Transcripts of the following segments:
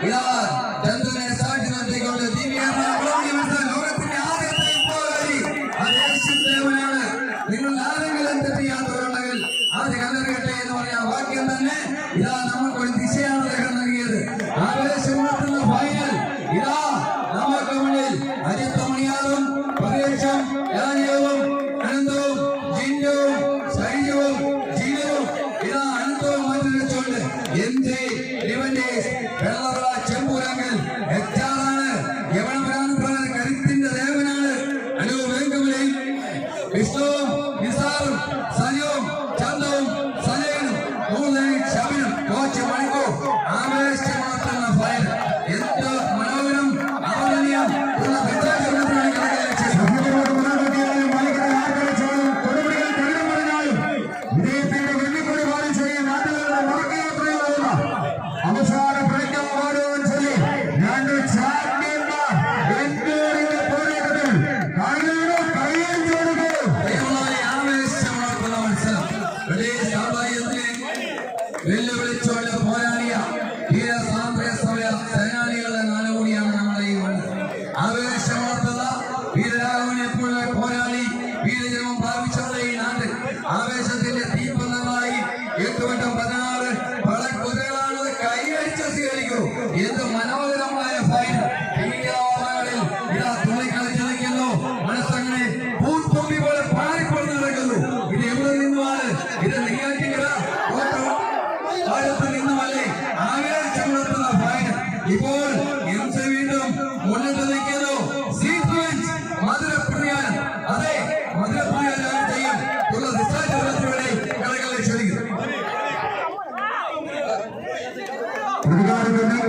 ചന്ദ്രനെ സാക്ഷി നിർത്തിക്കൊണ്ട് ദിവ്യമായ ലോകത്തിന്റെ ആദ്യത്തെ ഇപ്പോഴി അത് യേശുദേവനാണ് നിങ്ങൾ ആരെങ്കിലും തെറ്റിയാത്തവരുണ്ടെങ്കിൽ അത് കല്ലെറിയട്ടെ എന്ന് പറഞ്ഞ വാക്യം തന്നെ ഇതാ നമുക്കൊരു ദിശയാണ് അദ്ദേഹം നൽകിയത് ഫൈനൽ ഇതാ നമുക്ക് മുന്നിൽ അജിത്തമണിയാലും പ്രദേശം രാജ്യവും അനന്തവും ജിന്നവും വലിയ സാമ്രാജ്യത്തിനെ വെല്ലുവിളിച്ചുകൊണ്ട് പോരാടിയ ധീര സ്വാതന്ത്ര്യ സമര സേനാനികളുടെ നാലുകൂടിയാണ് നമ്മുടെ ഈ മണ്ണ്. പോരാടി വീരജന്മം പ്രാപിച്ചവരുടെ ഈ ആവേശത്തിന്റെ തീപ്പന്തങ്ങളായി എട്ടുവട്ടം പതിനാറ് പടക്കുതിരകളാണ് കൈയടിച്ച് സ്വീകരിക്കൂ എന്ത് മനോഹരമായ ഫൈനൽ തീരാമകളിൽ ഇതാ ഇപ്പോൾ എം സി വീണ്ടും മുന്നിട്ട് നിൽക്കുന്നു സീക്വൻസ് മധുരപ്രിയാൻ അതെ മധുരപ്രിയാൻ ചെയ്യും ഉള്ള ദിശാചരണത്തിലൂടെ കളികളെ ക്ഷണിക്കുന്നു പ്രതികാരത്തിന്റെ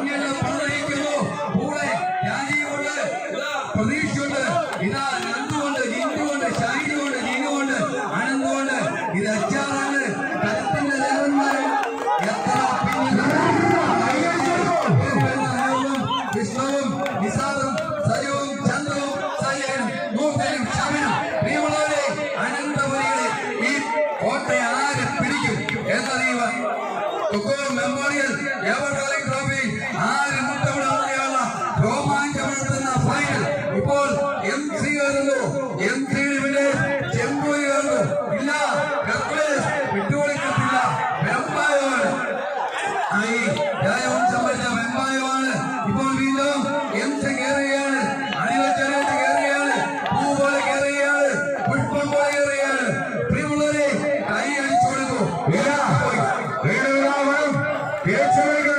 മുന്നിൽ പ്രണയിക്കുന്നു കൂടെ രാജീവുണ്ട്. പ്രതീക്ഷയുണ്ട്. ഇതാ നന്ദുകൊണ്ട് ജിന്നുകൊണ്ട് ഷൈനുകൊണ്ട് ജീനുകൊണ്ട് അനന്തുകൊണ്ട് ഇത് അച്ചാറാണ്. കരുത്തിന്റെ ദേവന്മാരും എത്ര വിഷ്ണുവും നിസാറും സജവും ചന്ദ്രവും സയ്യനും നൂതനും ശമനും പ്രിയമുള്ളവരെ അനന്തപുരികളെ ഈ കോട്ടയെ ആര് പിടിക്കും എന്നറിയുവാൻ മെമ്മോറിയൽ എവർകാലിക് Let's